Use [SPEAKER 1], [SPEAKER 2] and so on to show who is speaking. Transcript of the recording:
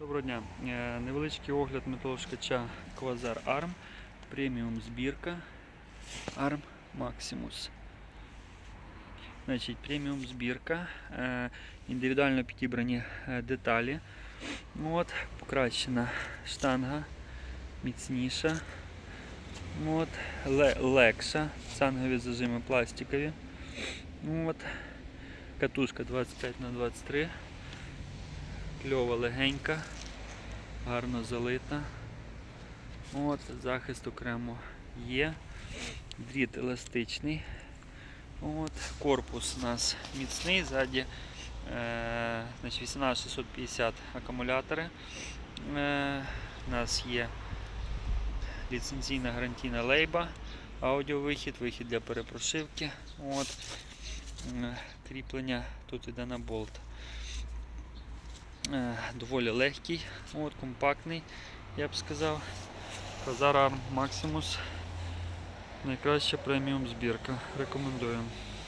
[SPEAKER 1] Доброго дня. Е, Невеличкий огляд металошкача Quasar ARM. Преміум збірка ARM Maximus. Значить, преміум збірка. е, Індивідуально підібрані е, деталі. Ну От, покращена штанга, міцніша. Ну От, легша. Цангові зажими пластикові. Ну От, катушка 25 на 23 Кльова легенька, гарно залита. От, захист окремо є. Дріт еластичний. От, корпус у нас міцний, ззаді е, 18650 акумулятори. Е, у нас є ліцензійна гарантійна лейба, аудіовихід, вихід для перепрошивки. От, е, кріплення тут іде на болт. Е, доволі легкий, от, компактний, я б сказав. Казар Arm Maximus. Найкраща преміум збірка. Рекомендуємо.